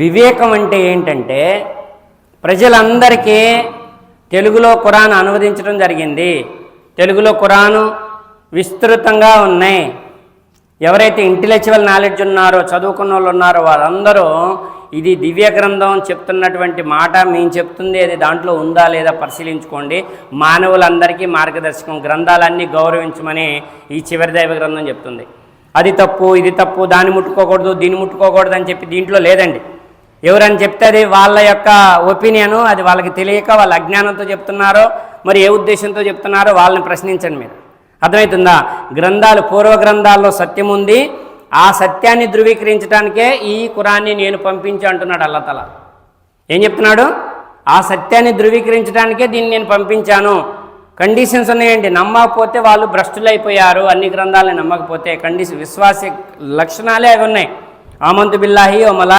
వివేకం అంటే ఏంటంటే ప్రజలందరికీ తెలుగులో ఖురాన్ అనువదించడం జరిగింది. తెలుగులో ఖురాను విస్తృతంగా ఉన్నాయి. ఎవరైతే ఇంటలెక్చువల్ నాలెడ్జ్ ఉన్నారో చదువుకున్న వాళ్ళు ఉన్నారో వారందరూ ఇది దివ్య గ్రంథం చెప్తున్నటువంటి మాట మేము చెప్తుంది. అది దాంట్లో ఉందా లేదా పరిశీలించుకోండి. మానవులందరికీ మార్గదర్శకం గ్రంథాలన్నీ గౌరవించమని ఈ చివరి దైవ గ్రంథం చెప్తుంది. అది తప్పు ఇది తప్పు దాన్ని ముట్టుకోకూడదు దీన్ని ముట్టుకోకూడదు అని చెప్పి దీంట్లో లేదండి. ఎవరని చెప్తే అది వాళ్ళ యొక్క ఒపీనియను అది వాళ్ళకి తెలియక వాళ్ళ అజ్ఞానంతో చెప్తున్నారో మరి ఏ ఉద్దేశంతో చెప్తున్నారో వాళ్ళని ప్రశ్నించండి మీరు. అర్థమవుతుందా? గ్రంథాలు పూర్వ గ్రంథాల్లో సత్యం ఉంది. ఆ సత్యాన్ని ధృవీకరించడానికే ఈ కురాన్ని నేను పంపించు అంటున్నాడు అల్లతల. ఏం చెప్తున్నాడు? ఆ సత్యాన్ని ధృవీకరించడానికే దీన్ని నేను పంపించాను. కండిషన్స్ ఉన్నాయండి. నమ్మకపోతే వాళ్ళు భ్రష్టులైపోయారు. అన్ని గ్రంథాలని నమ్మకపోతే కండిషన్ విశ్వాస లక్షణాలే అవి ఉన్నాయి. ఆమంతు బిల్లాహి ఓ మలా